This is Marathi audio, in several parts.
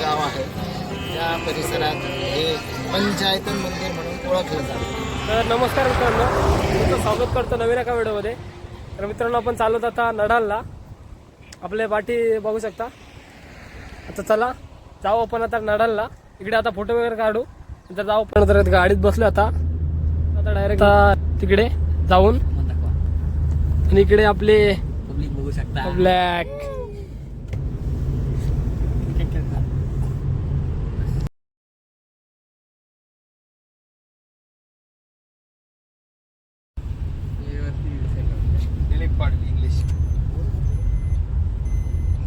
गाव आहे. त्या परिसरात हे पंचायतन मंदिर म्हणून ओळखलं जातं. तर नमस्कार मित्रांनो. तुमचं स्वागत करतो नवीन एका व्हिडिओमध्ये. तर मित्रांनो आपण चालवत आता नडालला. आपले पाठी बघू शकता. आता चला जाऊ आपण आता नडालला. इकडे आता फोटो वगैरे काढू. नंतर जाऊ आपण तर गाडीत बसलो आता. आता डायरेक्ट तिकडे जाऊन. आणि इकडे आपले पब्लिक बघू शकता. ब्लॅक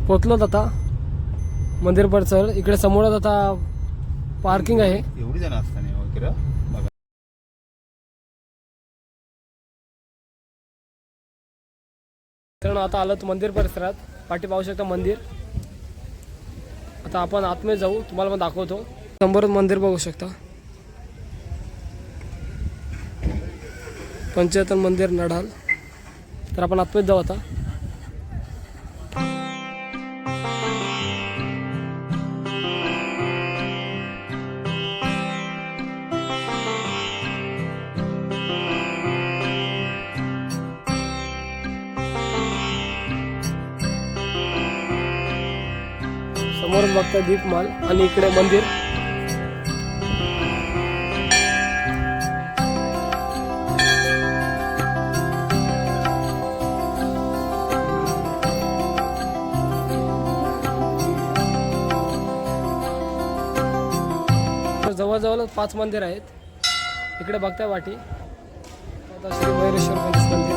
पोचलोत आता मंदिर परिसर. इकडे समोरच आता पार्किंग आहे. एवढी जण असताना वगैरे बघा. मित्रांनो आता आलं तर मंदिर परिसरात. पाठी पाहू शकता मंदिर. आता आपण आतमध्ये जाऊ. तुम्हाला पण दाखवतो. समोरच मंदिर बघू शकता. पंचयतन मंदिर नडाल. तर आपण आतमध्ये जाऊ आता. समोर बघता दीपमाल आणि इकडे मंदिर. जवळजवळ पाच मंदिर आहेत. इकडे बघताय वाटी. आता श्री भैरेश्वर मंदिर.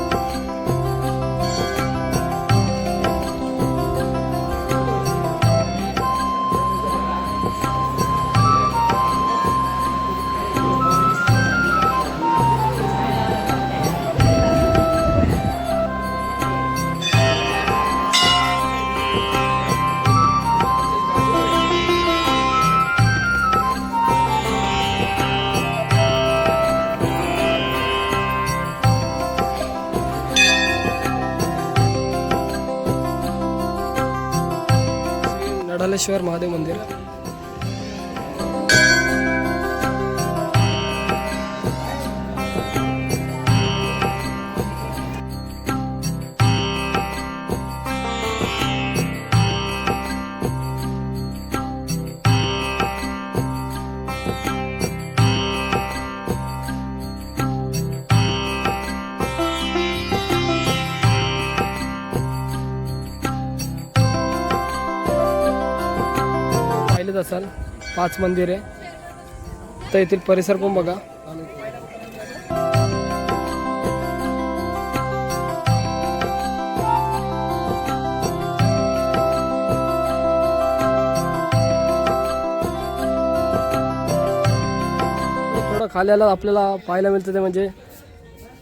श्री महादेव मंदिर. असाल. पाच मंदिर आहे. तर येथील परिसर पण बघा. थोडं खाल्याला आपल्याला पाहायला मिळतं ते म्हणजे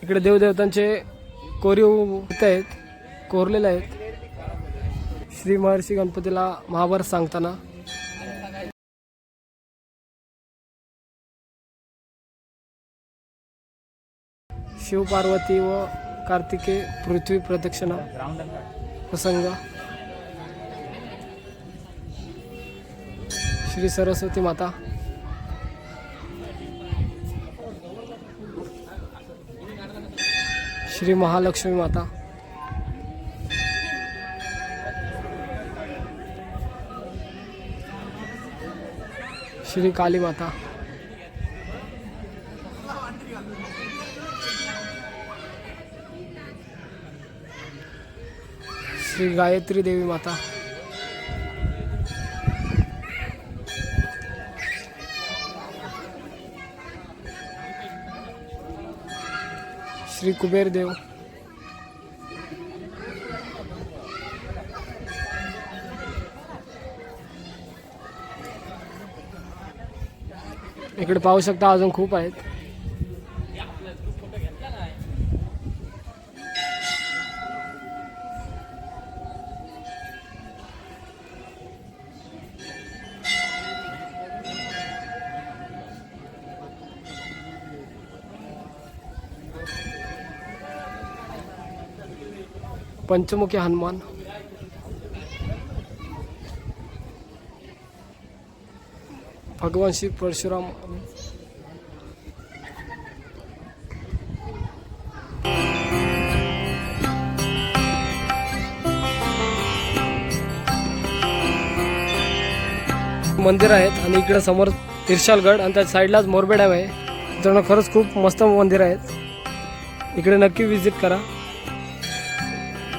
इकडे देवदेवतांचे कोरीव आहेत कोरलेले आहेत. श्री महर्षी गणपतीला महाभारत सांगताना शिव पार्वती व कार्तिके पृथ्वी प्रदक्षिणा प्रसंग श्री सरस्वती माता श्री महालक्ष्मी माता श्री काली माता श्री गायत्री देवी माता. श्री कुबेर देव. इकडे पाहू शकता अजून खूप आहेत. पंचमुखी हनुमान. भगवान श्री परशुराम. मंदिर आहेत आणि इकडे समोर तिरशालगड आणि त्या साईडलाच मोरबे डॅम आहे. मित्रांनो खरंच खूप मस्त मंदिर आहेत. इकडे नक्की व्हिजिट करा.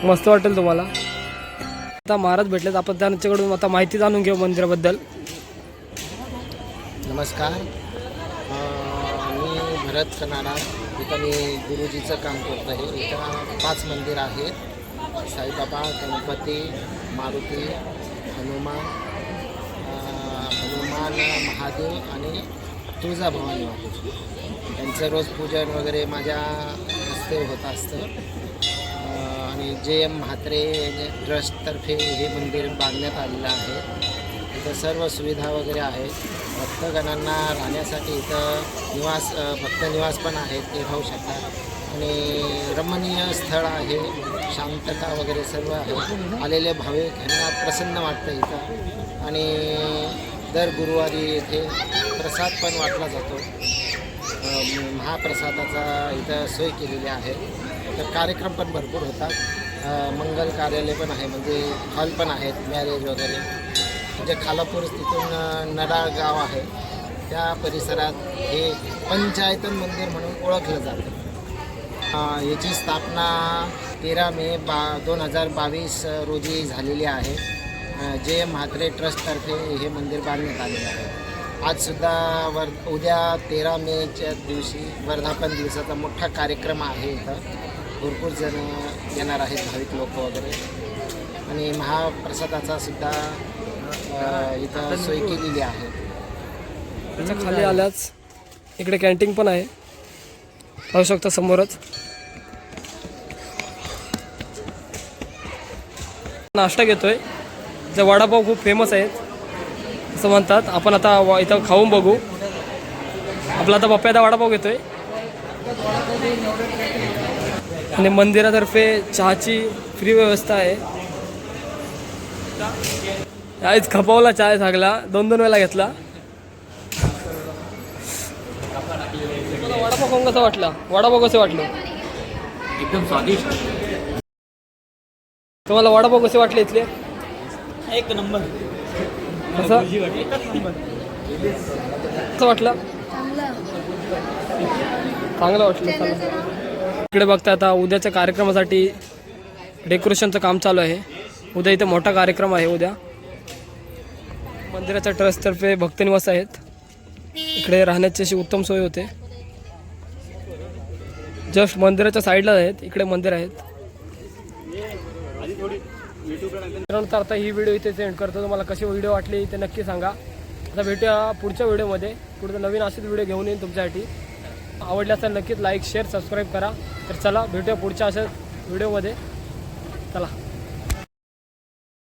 मस्त वाटेल तुम्हाला. आता महाराज भेटलेत आपण त्यांच्याकडून आता माहिती जाणून घेऊ मंदिराबद्दल. नमस्कार. मी भरत कनाडा इथं मी गुरुजीचं काम करत आहे. इथं पाच मंदिर आहेत. साईबाबा गणपती मारुती हनुमान हनुमान महादेव आणि तुळजाभवानी महादेव त्यांचं रोज पूजन वगैरे माझ्या हस्ते होत असतं. आणि जे एम म्हात्रे ट्रस्टतर्फे हे मंदिर बांधण्यात आलेलं आहे. इथं सर्व सुविधा वगैरे आहेत. भक्तगणांना राहण्यासाठी इथं निवास भक्त निवास पण आहेत ते राहू शकतात. आणि रमणीय स्थळ आहे शांतता वगैरे सर्व आहे. आलेले भाविक ह्यांना प्रसन्न वाटतं इथं. आणि दर गुरुवारी इथे प्रसाद पण वाटला जातो. महाप्रसादाचा इथं सोय केलेली आहे. तर कार्यक्रम पण भरपूर होतात. मंगल कार्यालय पण आहे म्हणजे हॉल पण आहेत मॅरेज वगैरे. म्हणजे खालापूर तिथून नडाळ गाव आहे त्या परिसरात हे पंचायतन मंदिर म्हणून ओळखलं जातं. याची स्थापना तेरा मे बा दोन हजार बावीस रोजी झालेली आहे. जे म्हात्रे ट्रस्टतर्फे हे मंदिर बांधण्यात आलेलं आहे. आजसुद्धा वर उद्या तेरा मेच्या दिवशी वर्धापन दिवसाचा मोठा कार्यक्रम आहे इथं. भरपूर जण येणार आहेत भाविक लोक वगैरे. आणि महाप्रसादाचा सुद्धा इथं सोय केलेली आहे. त्याच्याखाली आल्याच इकडे कॅन्टीन पण आहे. पाहू शकता समोरच. नाश्ता घेतोय. जे वडापाव खूप फेमस आहेत. असं म्हणतात. आपण आता वा- इथं खाऊन बघू. आपला आता पप्पा आता वडापाव घेतोय. आणि मंदिरातर्फे चहाची फ्री व्यवस्था आहे. आज खपावला चहा सांगला दोन दोन वेळा घेतला. तुम्हाला वडापाव खाऊन कसा वाटला? वडापाव कसं वाटलं? एकदम स्वादिष्ट. तुम्हाला वडापाव कसे वाटले इथले? एक नंबर. कसं? कसं वाटलं? चांगलं. वाटलं इकडे बघता आता उद्याच्या कार्यक्रमासाठी डेकोरेशनचं काम चालू आहे. उद्या इथे मोठा कार्यक्रम आहे उद्या. मंदिराच्या ट्रस्टतर्फे भक्तनिवास आहेत. इकडे राहण्याची अशी उत्तम सोय होते. जस्ट मंदिराच्या साईडला आहेत इकडे मंदिर आहेत. मित्रांनो, आता ही व्हिडिओ इथे सेंड करतो. तुम्हाला कशी व्हिडिओ वाटली ते नक्की सांगा. आता भेटूया पुढच्या व्हिडिओमध्ये पुढचा नवीन असेच व्हिडिओ घेऊन येईन तुमच्यासाठी. आवडले तर नक्कीच लाईक शेअर सबस्क्राईब करा. तर चला भेटूया पुढच्या अशाच व्हिडिओमध्ये चला.